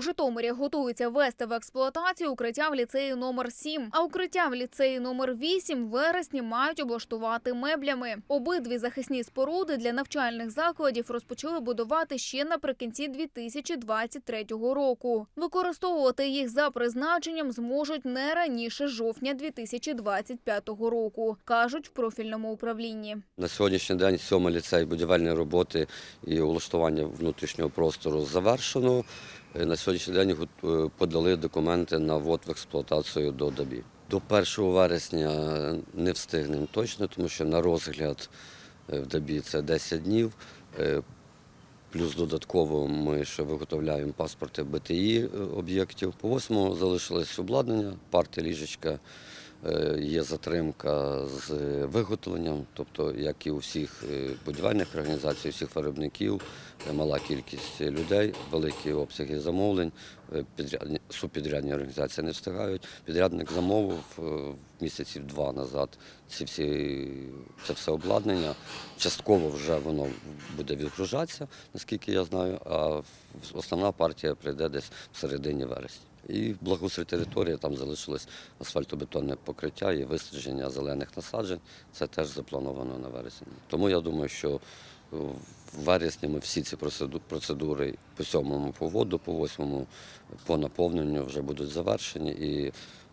У Житомирі готуються ввести в експлуатацію укриття в ліцеї номер 7, а укриття в ліцеї номер 8 в вересні мають облаштувати меблями. Обидві захисні споруди для навчальних закладів розпочали будувати ще наприкінці 2023 року. Використовувати їх за призначенням зможуть не раніше жовтня 2025 року, кажуть в профільному управлінні. На сьогоднішній день сьомий ліцей будівельні роботи і влаштування внутрішнього простору завершено. Е, На сьогоднішній день е, подали документи на ввод в експлуатацію до ДАБІ. До 1 вересня не встигнемо точно, тому що на розгляд е, в ДАБІ це 10 днів. Плюс додатково ми ще виготовляємо паспорти БТІ об'єктів. По восьмому залишилось обладнання, парти, ліжечка. Е, Є затримка з виготовленням, тобто, як і у всіх е, будівельних організацій, у всіх виробників, е, мала кількість людей, великі обсяги замовлень. Підрядні- Субпідрядні організації не встигають. Підрядник замовив місяців два назад ці всі, це все обладнання. Частково вже воно буде відгружатися, наскільки я знаю, а основна партія прийде десь в середині вересня. І благоустрій території там залишилось асфальтобетонне покриття і висадження зелених насаджень. Це теж заплановано на вересень. Тому я думаю, що в вересні ми всі ці процедури по сьомому по воду, по восьмому по наповненню вже будуть завершені. І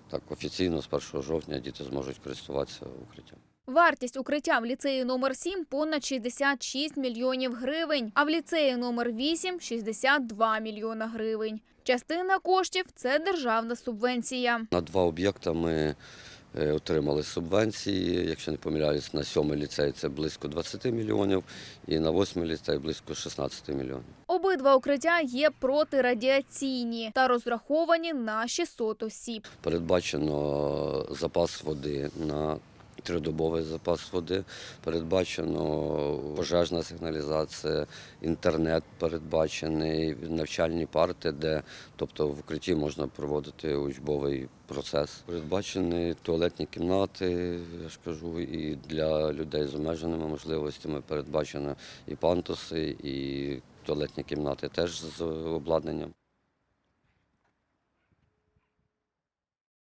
так офіційно з 1 жовтня діти зможуть користуватися укриттям. Вартість укриття в ліцеї номер 7 понад 66 мільйонів гривень, а в ліцеї номер 8 – 62 мільйона гривень. Частина коштів – це державна субвенція. На два об'єкти ми е, отримали субвенції. Якщо не помиляюсь, на сьомий ліцей це близько 20 мільйонів, і на восьмий ліцей близько 16 мільйонів. Обидва укриття є протирадіаційні та розраховані на 600 осіб. Передбачено запас води на тридобовий запас води, передбачено пожежна сигналізація, інтернет передбачений, навчальні парти, де тобто в укритті можна проводити учбовий процес. Передбачені туалетні кімнати, я ж кажу, і для людей з обмеженими можливостями передбачено і пантуси, і туалетні кімнати теж з обладнанням.